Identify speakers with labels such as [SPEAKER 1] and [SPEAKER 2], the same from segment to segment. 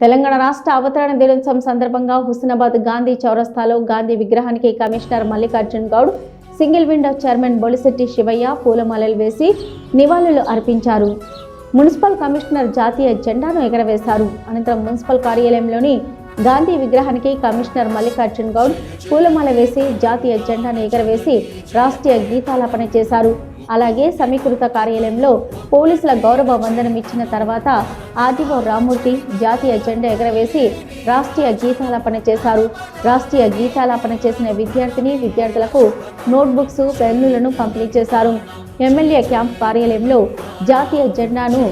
[SPEAKER 1] తెలంగాణ రాష్ట్ర అవతరణ దినోత్సవం సందర్భంగా హుస్నాబాద్ గాంధీ చౌరస్తాలో గాంధీ విగ్రహానికి commissioner Mallikarjun Goud single window chairman Bolisetti Shivaiah పూలమాలలు వేసి నివాళులు అర్పించారు. మున్సిపల్ కమిషనర్ జాతీయ జెండాను ఎగరవేశారు. అనంతరం మున్సిపల్ కార్యాలయంలోని గాంధీ విగ్రహానికి కమిషనర్ మల్లికార్జున్ గౌడ్ పూలమాల వేసి జాతీయ జెండాను ఎగరవేసి రాష్ట్రీయ గీతాలాపన చేశారు. అలాగే సమీకృత కార్యాలయంలో పోలీసుల గౌరవ వందనం ఇచ్చిన తర్వాత ఆదివో రామూర్తి జాతీయ జెండా ఎగరవేసి రాష్ట్రీయ గీతాలాపన చేశారు. రాష్ట్రీయ గీతాలాపన చేసిన విద్యార్థిని విద్యార్థులకు నోట్బుక్స్ పెన్నులను పంపిణీ చేశారు. ఎమ్మెల్యే క్యాంప్ కార్యాలయంలో జాతీయ జెండాను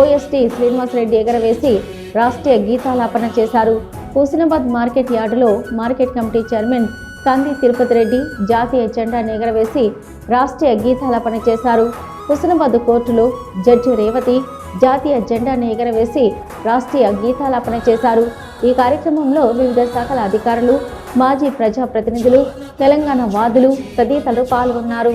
[SPEAKER 1] ఓఎస్టీ శ్రీనివాసరెడ్డి ఎగరవేసి రాష్ట్రీయ గీతాలాపన చేశారు. హుస్నాబాద్ మార్కెట్ యార్డులో market committee chairman Kandi Tirupati Reddy జాతీయ జెండాను ఎగరవేసి రాష్ట్రీయ గీతాలపన చేశారు హుస్నాబాద్ కోర్టులో జడ్జి రేవతి జాతీయ జెండాను ఎగరవేసి రాష్ట్రీయ గీతాలాపన చేశారు ఈ కార్యక్రమంలో వివిధ శాఖల అధికారులు మాజీ ప్రజాప్రతినిధులు తెలంగాణ వాదులు తదితరులు పాల్గొన్నారు.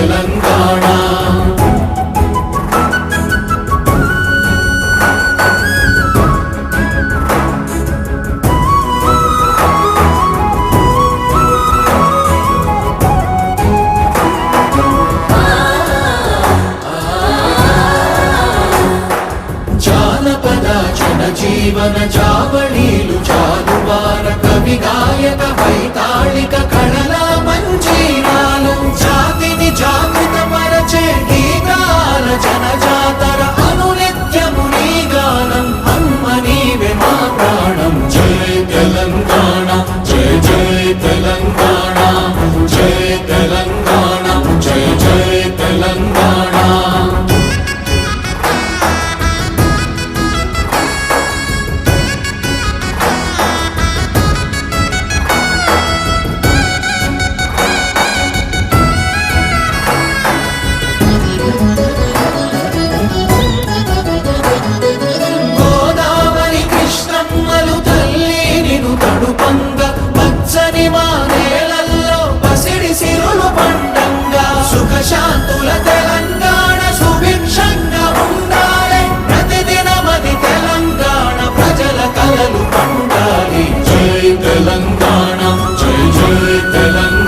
[SPEAKER 2] జీవన చావళీలు చాదువార కవిగా పంగ పచ్చని మా నేలల్లో పసిడి సిరులు పండంగా. సుఖశాంతుల తెలంగాణ సుభిక్షంగా ఉండాలి. ప్రతిదినమది తెలంగాణ ప్రజల కలలు పండాలి. జై తెలంగాణ జై జై తెలంగాణ.